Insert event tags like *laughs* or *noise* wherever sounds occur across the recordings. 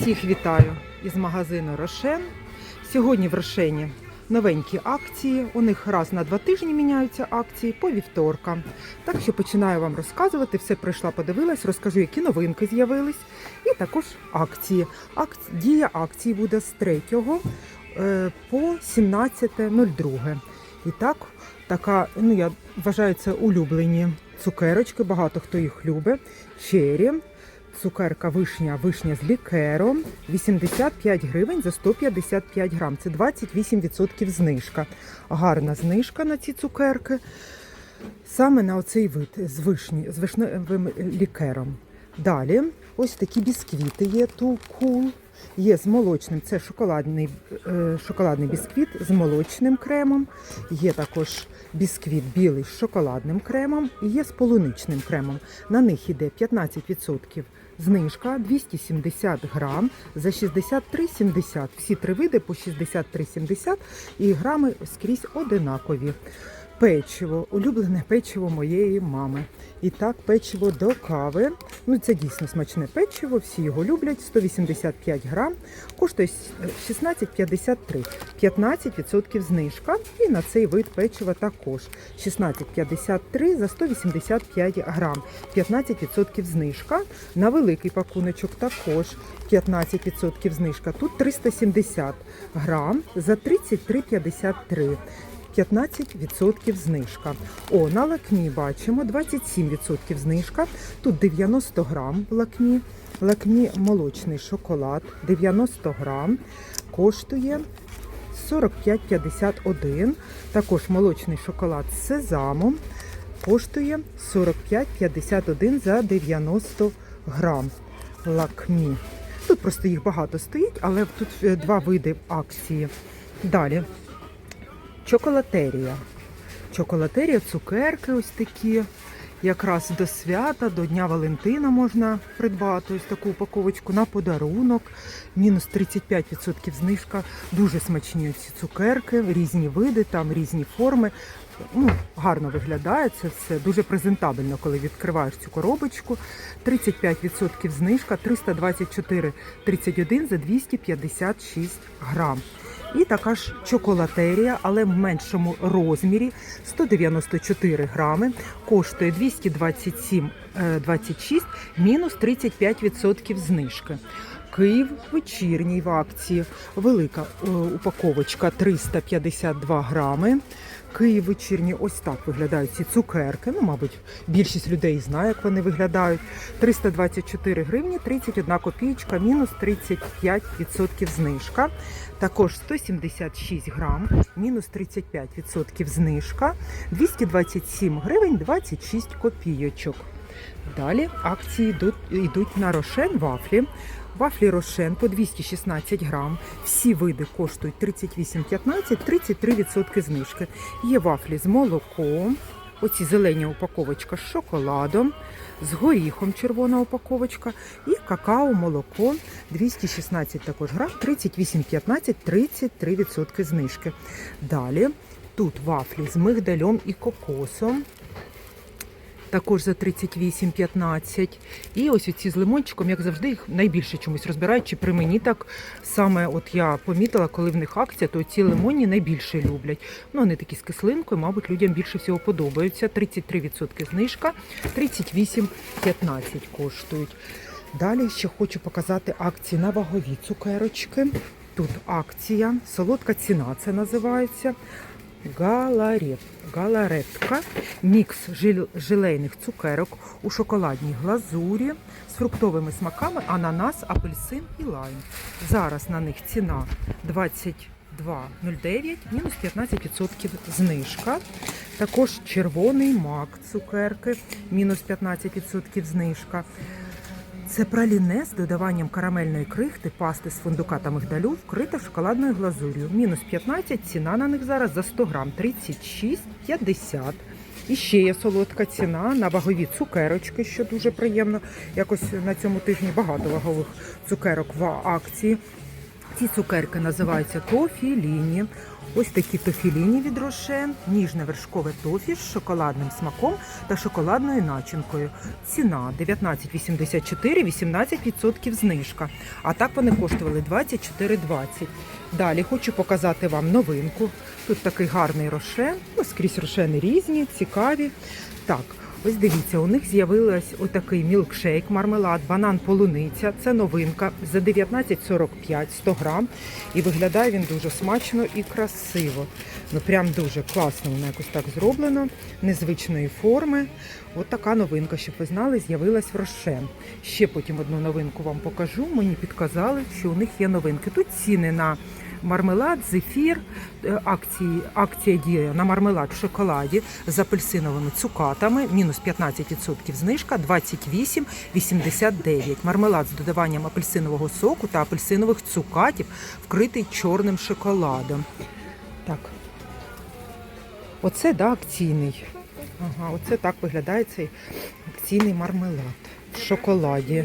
Всіх вітаю із магазину Рошен. Сьогодні в Рошені новенькі акції. У них раз на два тижні міняються акції по вівторкам. Так що починаю вам розказувати. Все прийшла, подивилась, розкажу, які новинки з'явились. І також акції. Ак... Дія акції буде з 3 е, по 17.02. І так, така, ну я вважаю, це улюблені цукерочки, багато хто їх любить. Чері, цукерка вишня, вишня з лікером, 85 гривень за 155 грам. Це 28% знижка. Гарна знижка на ці цукерки. Саме на оцей вид з вишні, з вишневим лікером. Далі ось такі бісквіти є Cool. Є з молочним, це шоколадний, е, шоколадний бісквіт з молочним кремом. Є також бісквіт білий з шоколадним кремом і є з полуничним кремом. На них йде 15% знижка 270 грам за 63,70. Всі три види по 63,70 і грами скрізь одинакові. Печиво, улюблене печиво моєї мами. І так, печиво до кави. Ну, це дійсно смачне печиво, всі його люблять. 185 грам, коштує 16,53. 15% знижка. І на цей вид печива також 16,53 за 185 грам. 15% знижка. На великий пакуночок також 15% знижка. Тут 370 грам за 33,53. 15% знижка. О, на лакмі бачимо 27% знижка. Тут 90 грам лакмі. Лакмі молочний шоколад 90 грам. Коштує 45,51. Також молочний шоколад з сезамом коштує 45,51 за 90 грам. Лакмі. Тут просто їх багато стоїть, але тут е, два види акції. Далі чоколатерія. Чоколатерія, цукерки ось такі. Якраз до свята, до Дня Валентина можна придбати ось таку упаковочку на подарунок. Мінус 35% знижка. Дуже смачні ці цукерки, різні види, там різні форми. Ну, гарно виглядає це все. Дуже презентабельно, коли відкриваєш цю коробочку. 35% знижка, 324,31 за 256 грам. І така ж чоколатерія, але в меншому розмірі 194 грами, коштує 227,26, мінус 35% знижки. Київ вечірній в акції. Велика е, упаковочка 352 грами. Київ вечірній, ось так виглядають ці цукерки. Ну, мабуть, більшість людей знає, як вони виглядають. 324 гривні, 31 копійка, мінус 35% знижка. Також 176 грам, мінус 35% знижка, 227 гривень 26 копійочок. Далі акції йдуть, йдуть на рошен вафлі. Вафлі рошен по 216 грам. Всі види коштують 38,15, 33% знижки. Є вафлі з молоком. Оці зелені упаковочка з шоколадом, з горіхом червона упаковочка і какао молоко 216 також грам, 38,15, 33% знижки. Далі тут вафлі з мигдальом і кокосом. Також за 38,15. І ось оці з лимончиком, як завжди, їх найбільше чомусь розбирають. Чи при мені так саме от я помітила, коли в них акція, то ці лимонні найбільше люблять. Ну, вони такі з кислинкою, мабуть, людям більше всього подобаються. 33% знижка, 38,15 коштують. Далі ще хочу показати акції на вагові цукерочки. Тут акція, солодка ціна це називається. Галарет, галаретка, мікс желейних цукерок у шоколадній глазурі з фруктовими смаками, ананас, апельсин і лайм. Зараз на них ціна 22,09, мінус 15% знижка. Також червоний мак цукерки, мінус 15% знижка. Це праліне з додаванням карамельної крихти, пасти з фундука та мигдалю, вкрита шоколадною глазур'ю. Мінус 15, ціна на них зараз за 100 грам 36,50. І ще є солодка ціна на вагові цукерочки, що дуже приємно. Якось на цьому тижні багато вагових цукерок в акції. Ці цукерки називаються тофіліні. Ось такі тофіліні від Рошен, ніжне вершкове тофі з шоколадним смаком та шоколадною начинкою. Ціна 19,84, 18% знижка. А так вони коштували 24,20. Далі хочу показати вам новинку. Тут такий гарний рошен. Ну, скрізь рошени різні, цікаві. Так, Ось дивіться, у них з'явилась отакий мілкшейк, мармелад, банан полуниця. Це новинка за 19,45 100 грам. І виглядає він дуже смачно і красиво. Ну прям дуже класно, воно якось так зроблено, незвичної форми. От така новинка, щоб ви знали, з'явилась в Рошен. Ще потім одну новинку вам покажу. Мені підказали, що у них є новинки. Тут ціни на мармелад, зефір. Е, Акції, акція діє на мармелад в шоколаді з апельсиновими цукатами, мінус 15% знижка, 28,89. Мармелад з додаванням апельсинового соку та апельсинових цукатів, вкритий чорним шоколадом. Так. Оце да, акційний. Ага, оце так виглядає цей акційний мармелад в шоколаді.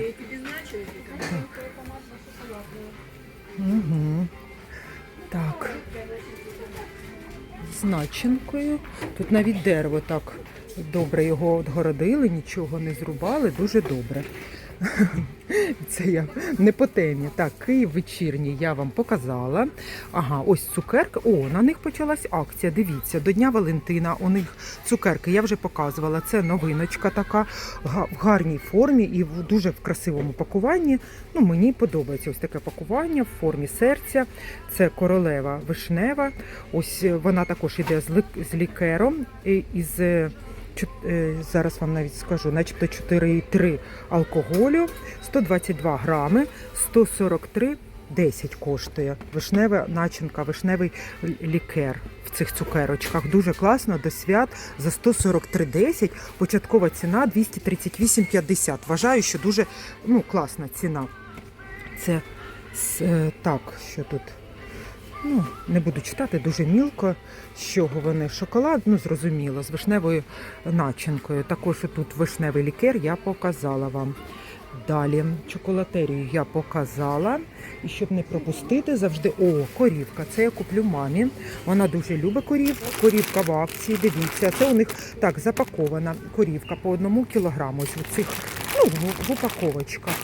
Угу. З начинкою. Тут навіть дерево так добре його відгородили, нічого не зрубали, дуже добре. *laughs* Це я не по темі. Так, Київ вечірній я вам показала. Ага, ось цукерка. О, на них почалась акція. Дивіться, до Дня Валентина у них цукерки я вже показувала. Це новиночка така в гарній формі і в дуже в красивому пакуванні. Ну, мені подобається ось таке пакування в формі серця. Це королева вишнева. Ось е, вона також іде з, лікером із. Е, Зараз вам навіть скажу, начебто 4,3 алкоголю, 122 грами, 143 10 коштує. Вишнева начинка, вишневий лікер в цих цукерочках. Дуже класно до свят за 143,10. Початкова ціна 238,50. Вважаю, що дуже ну, класна ціна. Це е, так, що тут. Ну, не буду читати, дуже мілко. З чого вони? Шоколад, ну зрозуміло, з вишневою начинкою. Також тут вишневий лікер я показала вам. Далі чоколатерію я показала. І щоб не пропустити, завжди о, корівка. Це я куплю мамі. Вона дуже любить корівку. Корівка в акції. Дивіться, це у них так запакована корівка по одному кілограму. Ось у цих ну, в, упаковочках.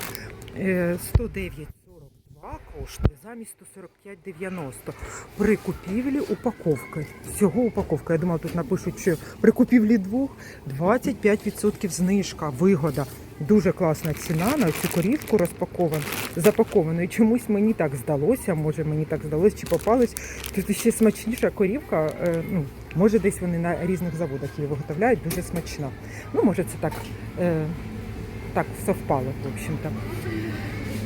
Е, 109 42 коштує замість 145,90 при купівлі упаковки. Всього упаковка. Я думала, тут напишуть, що при купівлі двох 25% знижка, вигода. Дуже класна ціна на цю корівку розпаковану, запаковану. І чомусь мені так здалося, може мені так здалося, чи попалось. Тут ще смачніша корівка. е, Ну, може, десь вони на різних заводах її виготовляють, дуже смачна. Ну, може, це так, е, так совпало, в общем-то.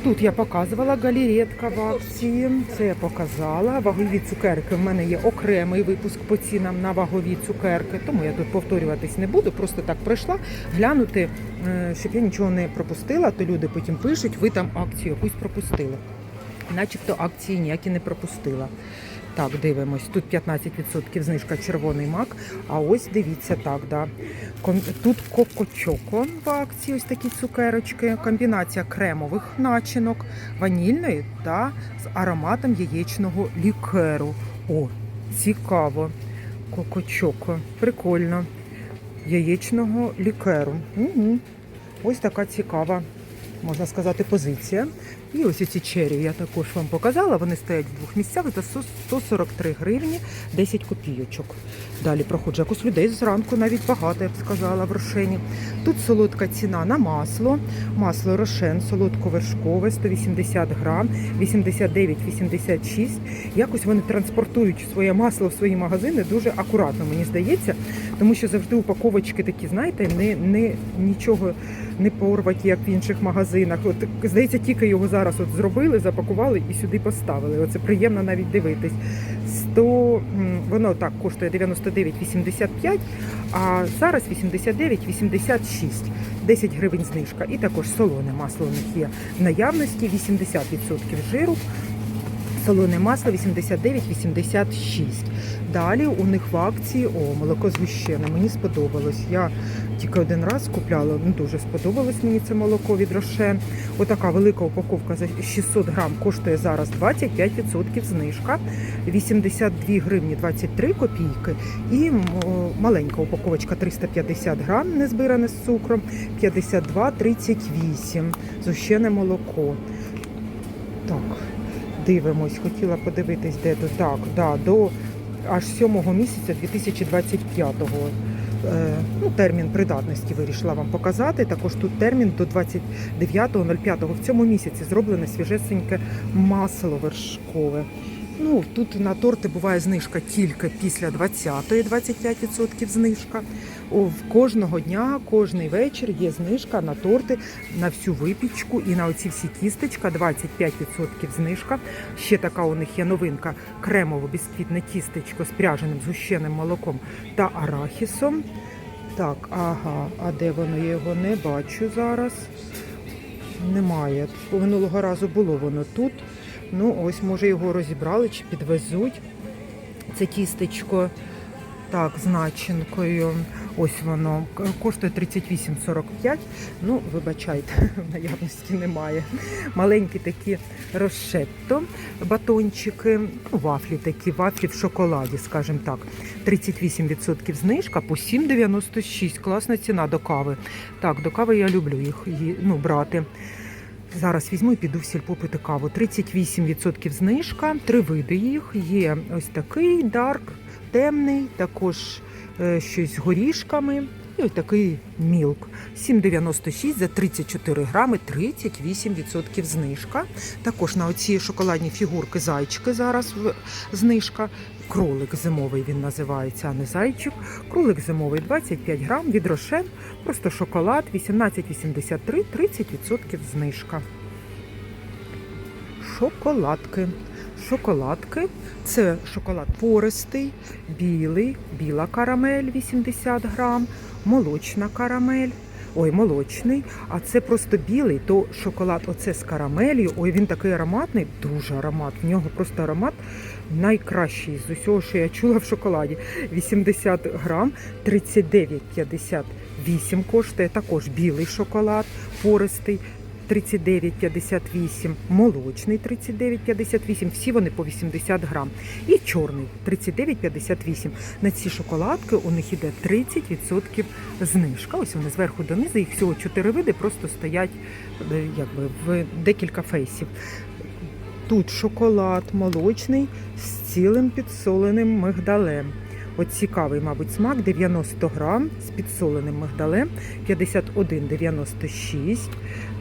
Тут я показувала галеретка в акції. Це я показала. Вагові цукерки. В мене є окремий випуск по цінам на вагові цукерки, тому я тут повторюватись не буду. Просто так пройшла глянути, е, щоб я нічого не пропустила. То люди потім пишуть, ви там акцію якусь пропустили. Начебто акції ніякі не пропустила. Так, дивимось. Тут 15% знижка червоний мак. А ось дивіться так, да. Тут коко-чоко в акції, ось такі цукерочки. Комбінація кремових начинок, ванільної та з ароматом яєчного лікеру. О, цікаво. Коко-чоко. Прикольно. Яєчного лікеру. Угу. Ось така цікава, можна сказати, позиція. І ось ці чері я також вам показала. Вони стоять в двох місцях за 143 гривні 10 копійочок. Далі проходжу якось людей зранку, навіть багато, я б сказала, в рошені. Тут солодка ціна на масло. Масло рошен, солодковершкове, 180 грам, 89,86. Якось вони транспортують своє масло в свої магазини дуже акуратно, мені здається, тому що завжди упаковочки такі, знаєте, не, не нічого не порваті, як в інших магазинах. От здається, тільки його зараз от зробили, запакували і сюди поставили. Оце приємно навіть дивитись. 100, воно так коштує 99,85, а зараз 89,86. 10 гривень знижка. І також солоне масло у них є в наявності 80% жиру. Солоне масло 89,86. Далі у них в акції о, молоко згущене. Мені сподобалось. Я Тільки один раз купляла, ну дуже сподобалось мені це молоко від Рошен. Отака велика упаковка за 600 грам коштує зараз 25% знижка, 82 гривні 23 копійки. І маленька упаковочка 350 грам, не збиране з цукром, 52,38 зущене молоко. Так, дивимось, хотіла подивитись, де тут. Так, да, до аж 7 місяця 2025-го. Е, ну, термін придатності вирішила вам показати. Також тут термін до 29.05. В цьому місяці зроблене свіжесеньке масло вершкове. Ну, тут на торти буває знижка тільки після 20-ї, 25% знижка. В кожного дня, кожний вечір є знижка на торти, на всю випічку і на оці всі тістечка 25% знижка. Ще така у них є новинка кремово-бісквітне тістечко з пряженим згущеним молоком та арахісом. Так, ага, а де воно? Я його не бачу зараз. Немає. Минулого разу було воно тут. Ну, ось, може, його розібрали чи підвезуть. Це тістечко. Так, з начинкою. Ось воно коштує 38,45. Ну, вибачайте, в *laughs* наявності немає. Маленькі такі рошетто, батончики, ну, вафлі такі, вафлі в шоколаді, скажімо так. 38% знижка по 7,96. Класна ціна до кави. Так, до кави я люблю їх ну, брати. Зараз візьму і піду в сільпо пити каву. 38% знижка, три види їх. Є ось такий дарк, темний, також щось з горішками. І ось такий мілк. 7,96 за 34 грами, 38% знижка. Також на оці шоколадні фігурки зайчики зараз знижка. Кролик зимовий він називається, а не зайчик. Кролик зимовий 25 грам від Рошен. Просто шоколад 18,83, 30% знижка. Шоколадки. Шоколадки це шоколад пористий, білий, біла карамель 80 грам, молочна карамель. Ой, молочний, а це просто білий, то шоколад оце з карамелью. Ой, він такий ароматний, дуже аромат. В нього просто аромат найкращий з усього, що я чула в шоколаді. 80 грам, 39,58 коштує. Також білий шоколад, пористий. 39,58, молочний 39,58, всі вони по 80 грам. І чорний 39,58. На ці шоколадки у них іде 30% знижка. Ось вони зверху донизу, їх всього 4 види, просто стоять е, якби, в декілька фейсів. Тут шоколад молочний з цілим підсоленим мигдалем. От цікавий, мабуть, смак 90 грам з підсоленим мигдалем 51,96.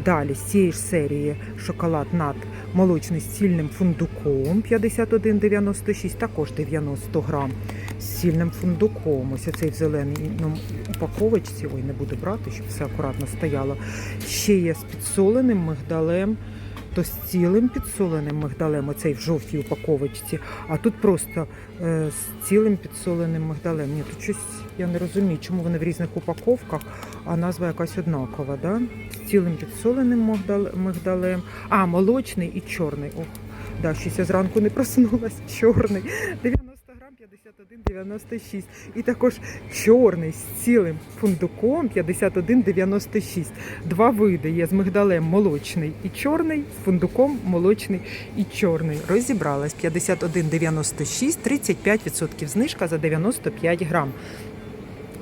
Далі з цієї ж серії шоколад над молочний з цільним фундуком 51,96, також 90 грам з цільним фундуком. Ось оцей в зеленій ну, упаковочці. Ой, не буду брати, щоб все акуратно стояло. Ще є з підсоленим мигдалем то з цілим підсоленим мигдалем, оцей в жовтій упаковочці, а тут просто е, з цілим підсоленим мигдалем. Ні, тут щось я не розумію, чому вони в різних упаковках, а назва якась однакова. Да? З цілим підсоленим мигдалем. А, молочний і чорний. Ох, да, щось я зранку не проснулась. Чорний. 90 грам 51,96. І також чорний з цілим фундуком 51,96. Два види є з мигдалем молочний і чорний, з фундуком молочний і чорний. Розібралась 51,96, 35% знижка за 95 грам.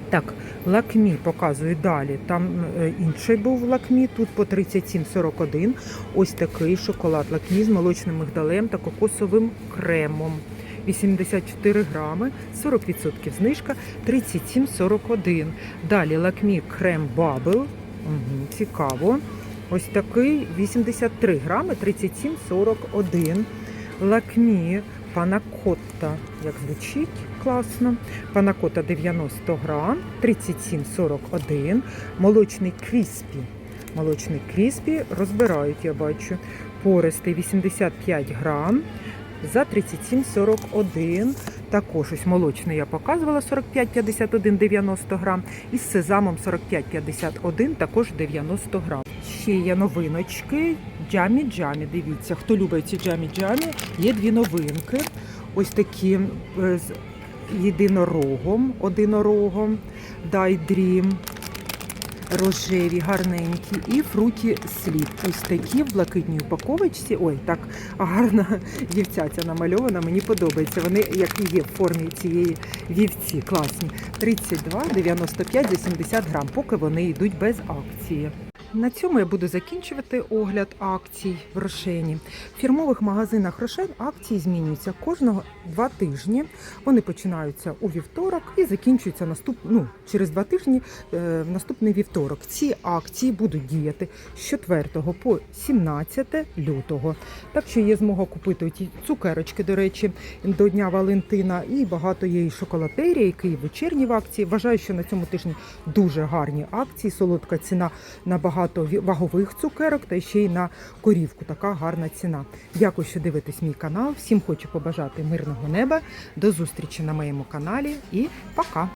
Так, лакмі показую далі. Там е, інший був лакмі, тут по 37,41. Ось такий шоколад лакмі з молочним мигдалем та кокосовим кремом. 84 грами, 40% знижка, 37,41. Далі лакмі крем бабл. Угу, цікаво. Ось такий 83 грами, 37,41. Лакмі панакотта, як звучить класно. Панакота 90 грам, 37,41. Молочний кріспі. Молочний кріспі розбирають, я бачу. Пористий 85 грам за 37,41. Також ось молочний я показувала 45,51 90 грам. І з сезамом 45,51 також 90 грам. Ще є новиночки. Джамі джамі. Дивіться, хто любить ці джамі джамі, є дві новинки. Ось такі е, з єдинорогом, одинорогом, Дай Дрім. Рожеві, гарненькі, і фруті слід. Ось такі в блакитній упаковочці. Ой, так гарна вівця ця намальована. Мені подобається. Вони як і є в формі цієї вівці. Класні. 32, 95 за 70 грам, поки вони йдуть без акції. На цьому я буду закінчувати огляд акцій в Рошені. В фірмових магазинах Рошен акції змінюються кожного два тижні. Вони починаються у вівторок і закінчуються наступ... ну, через два тижні е, в наступний вівторок. Ці акції будуть діяти з 4 по 17 лютого. Так що є змога купити ті цукерочки, до речі, до Дня Валентина, і багато є і шоколатерії, які і вечірні в акції. Вважаю, що на цьому тижні дуже гарні акції. Солодка ціна на багато вагових цукерок та ще й на корівку. Така гарна ціна. Дякую, що дивитесь мій канал. Всім хочу побажати мирного неба. До зустрічі на моєму каналі і пока!